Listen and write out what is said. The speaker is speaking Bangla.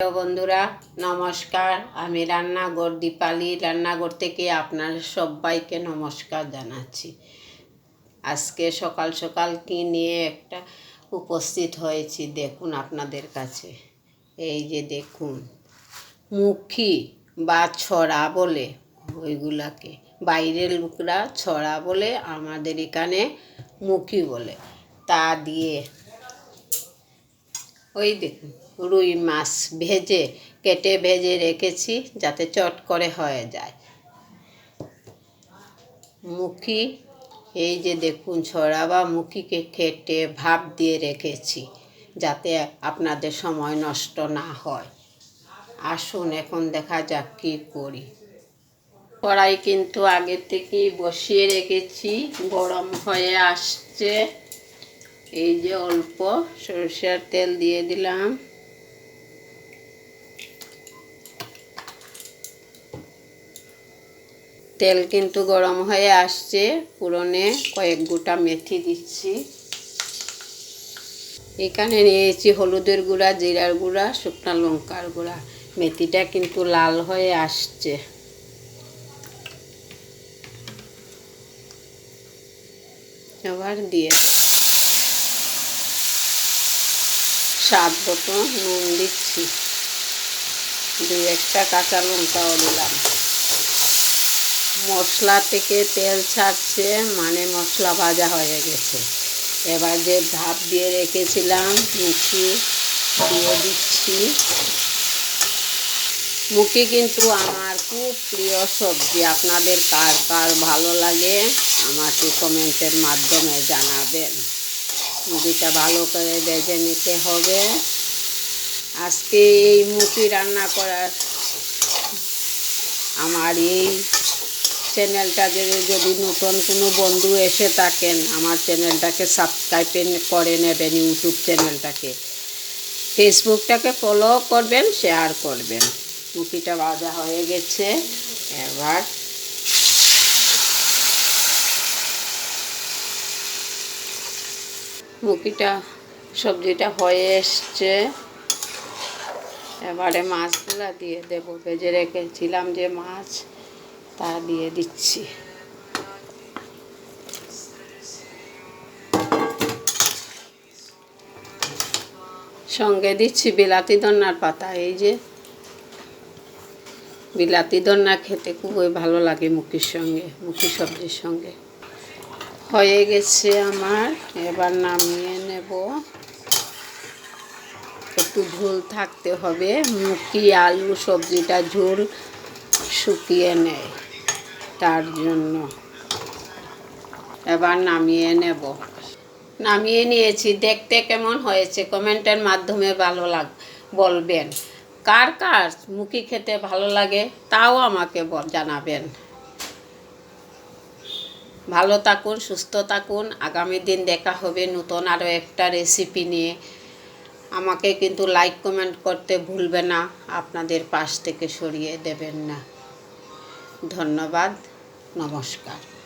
হ্যালো বন্ধুরা, নমস্কার। আমি রান্নাঘর দীপালি। রান্নাঘর থেকে আপনার সবাইকে নমস্কার জানাচ্ছি। আজকে সকাল সকাল কি নিয়ে একটা উপস্থিত হয়েছি, দেখুন আপনাদের কাছে। এই যে দেখুন, মুখী বা ছড়া বলে ওইগুলাকে। বাইরের লোকরা ছড়া বলে, আমাদের এখানে মুখী বলে। তা দিয়ে ওই দেখুন রুই মাছ ভেজে, কেটে ভেজে রেখেছি যাতে চট করে হয়ে যায়। মুখি, এই যে দেখুন ছড়া বা মুখিকে কেটে ভাপ দিয়ে রেখেছি যাতে আপনাদের সময় নষ্ট না হয়। আসুন এখন দেখা যাক কী করি। কড়াই কিন্তু আগে থেকেই বসিয়ে রেখেছি, গরম হয়ে আসছে। এই যে অল্প সরষের তেল দিয়ে দিলাম। তেল কিন্তু গরম হয়ে আসছে, পুরনে কয়েক গোটা মেথি দিচ্ছি। এখানে নিয়েছি হলুদের গুঁড়া, জিরার গুঁড়া, শুকনো লঙ্কার গুঁড়া। মেথিটা কিন্তু লাল হয়ে আসছে। আবার দিয়ে দিই। স্বাদ মতো নুন দিচ্ছি। দু একটা কাঁচা লঙ্কাও দিলাম। মশলা থেকে তেল ছাড়ছে মানে মশলা ভাজা হয়ে গেছে। এবার যে ভাপ দিয়ে রেখেছিলাম, মুখি দিয়ে দিচ্ছি। মুখি কিন্তু আমার খুব প্রিয় সবজি। আপনাদের কার কার ভালো লাগে, আমাকে কমেন্টের মাধ্যমে জানাবেন। মুখিটা ভালো করে বেজে নিতে হবে। আজকে এই মুখি রান্না করার আমার এই চ্যানেলটা যদি নতুন কোনো বন্ধু এসে থাকেন, আমার চ্যানেলটাকে সাবস্ক্রাইব করে নেবেন ইউটিউব চ্যানেলটাকে। ফেসবুকটাকে ফলো করবেন শেয়ার করবেন। মুখিটা ভাজা হয়ে গেছে। এবার মুখিটা সবজিটা হয়ে এসছে, এবারে মাছগুলা দিয়ে দেবো। ভেজে রেখেছিলাম যে মাছ, তা দিয়ে দিচ্ছি। সঙ্গে দিচ্ছি বিলাতি দন্নার পাতা। এই যে বিলাতি দন্না খেতে খুবই ভালো লাগে মুখির সঙ্গে মুখি সবজির সঙ্গে। হয়ে গেছে আমার। এবার নামিয়ে নেব। একটু ঝোল থাকতে হবে। মুখি, আলু, সবজিটা ঝোল শুকিয়ে নেয় তার জন্য। এবার নামিয়ে নেব। নামিয়ে নিয়েছি। দেখতে কেমন হয়েছে? কমেন্টের মাধ্যমে ভালো লাগ বলবেন। কার কার মুখি খেতে ভালো লাগে, তাও আমাকে জানাবেন। ভালো থাকুন, সুস্থ থাকুন। আগামী দিন দেখা হবে নতুন আরও একটা রেসিপি নিয়ে। আমাকে কিন্তু লাইক কমেন্ট করতে ভুলবে না। আপনাদের পাশ থেকে সরিয়ে দেবেন না। ধন্যবাদ। নমস্কার।